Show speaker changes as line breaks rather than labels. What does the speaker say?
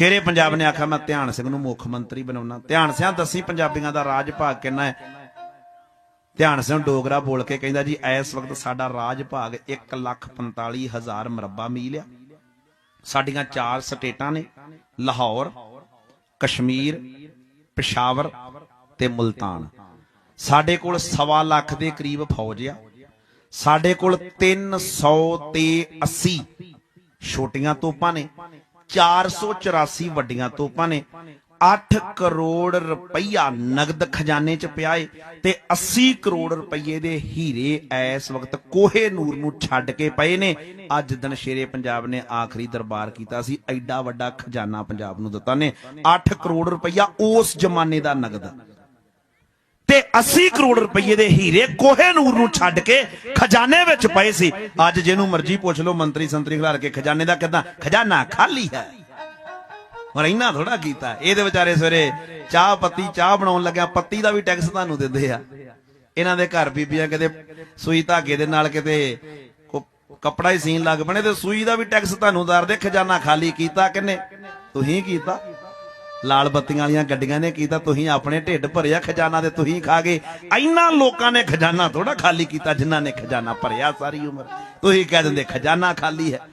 ਸ਼ੇਰੇ ਪੰਜਾਬ ਨੇ ਆਖਿਆ, ਮੈਂ ਧਿਆਨ ਸਿੰਘ ਨੂੰ ਮੁੱਖ ਮੰਤਰੀ ਬਣਾਉਣਾ। ਧਿਆਨ ਸਿੰਘ ਦੱਸੀ ਪੰਜਾਬੀਆਂ ਦਾ ਰਾਜ ਭਾਗ ਕਿੰਨਾ ਹੈ? ਧਿਆਨ ਸਿੰਘ ਡੋਗਰਾ ਬੋਲ ਕੇ ਕਹਿੰਦਾ ਜੀ, ਇਸ ਵਕਤ ਸਾਡਾ ਰਾਜ ਭਾਗ 145000 ਮਰਬਾ ਮੀਲ ਆ। ਸਾਡੀਆਂ ਚਾਰ ਸਟੇਟਾਂ ਨੇ, ਲਾਹੌਰ, ਕਸ਼ਮੀਰ, ਪਿਸ਼ਾਵਰ ਤੇ ਮੁਲਤਾਨ। ਸਾਡੇ ਕੋਲ ਸਵਾ ਲੱਖ ਦੇ ਕਰੀਬ ਫੌਜ ਆ। ਸਾਡੇ ਕੋਲ 300 ਤੇ 80 ਛੋਟੀਆਂ ਤੋਪਾਂ ਨੇ। 484 ਵੱਡੀਆਂ ਤੋਪਾਂ ਨੇ। 8 ਕਰੋੜ ਰੁਪਈਆ ਨਗਦ ਖਜ਼ਾਨੇ 'ਚ ਪਿਆ ਏ ਤੇ 80 ਕਰੋੜ ਰੁਪਈਏ ਦੇ ਹੀਰੇ ਇਸ ਵਕਤ ਕੋਹੇ ਨੂਰ ਨੂੰ ਛੱਡ ਕੇ ਪਏ ਨੇ। ਅੱਜ ਦਿਨ ਸ਼ੇਰੇ ਪੰਜਾਬ ਨੇ ਆਖਰੀ ਦਰਬਾਰ ਕੀਤਾ ਸੀ। ਐਡਾ ਵੱਡਾ ਖਜ਼ਾਨਾ ਪੰਜਾਬ ਨੂੰ ਦਿੱਤਾ ਨੇ। 8 ਕਰੋੜ ਰੁਪਈਆ ਉਸ ਜ਼ਮਾਨੇ ਦਾ ਨਗਦ। ਤੇ 80 ਕਰੋੜ ਰੁਪਏ ਦੇ ਹੀਰੇ ਕੋਹੇ ਨੂਰ ਨੂੰ ਛੱਡ ਕੇ ਖਜ਼ਾਨੇ ਵਿੱਚ ਪਏ ਸੀ। ਅੱਜ ਜਿਹਨੂੰ ਮਰਜ਼ੀ ਪੁੱਛ ਲਓ, ਮੰਤਰੀ ਸੰਤਰੀ ਖਿਲਾਰ ਕੇ ਖਜ਼ਾਨੇ ਦਾ ਕਿਦਾਂ? ਖਜ਼ਾਨਾ ਖਾਲੀ ਹੈ। ਪਰ ਇਹਨਾਂ ਥੋੜਾ ਕੀਤਾ ਇਹਦੇ ਵਿਚਾਰੇ ਸਵੇਰੇ ਚਾਹ ਪੱਤੀ, ਚਾਹ ਬਣਾਉਣ ਲੱਗਿਆ, ਪੱਤੀ ਦਾ ਵੀ ਟੈਕਸ ਤੁਹਾਨੂੰ ਦਿੰਦੇ ਆ। ਇਹਨਾਂ ਦੇ ਘਰ ਬੀਬੀਆਂ ਕਿਤੇ ਸੂਈ ਧਾਗੇ ਦੇ ਨਾਲ ਕਿਤੇ ਕੱਪੜਾ ਹੀ ਸੀਨ ਲੱਗ ਪਣੇ ਤੇ ਸੂਈ ਦਾ ਵੀ ਟੈਕਸ ਤੁਹਾਨੂੰ ਦਰਦੇ ਖਜ਼ਾਨਾ ਖਾਲੀ ਕੀਤਾ ਕਿੰਨੇ? ਤੁਸੀਂ ਕੀਤਾ। ਲਾਲ ਬੱਤੀਆਂ ਵਾਲੀਆਂ ਗੱਡੀਆਂ ਨੇ ਕੀਤਾ ਤੁਸੀਂ ਆਪਣੇ ਢਿੱਡ ਭਰਿਆ ਖਜ਼ਾਨਾ ਤੇ ਤੁਸੀਂ ਖਾ ਗਏ। ਇੰਨਾ ਲੋਕਾਂ ਨੇ ਖਜ਼ਾਨਾ ਥੋੜਾ ਖਾਲੀ ਕੀਤਾ ਜਿਨ੍ਹਾਂ ਨੇ ਖਜ਼ਾਨਾ ਭਰਿਆ ਸਾਰੀ ਉਮਰ। ਤੁਸੀਂ ਕਹਿ ਦਿੰਦੇ, ਖਜ਼ਾਨਾ ਖਾਲੀ ਹੈ।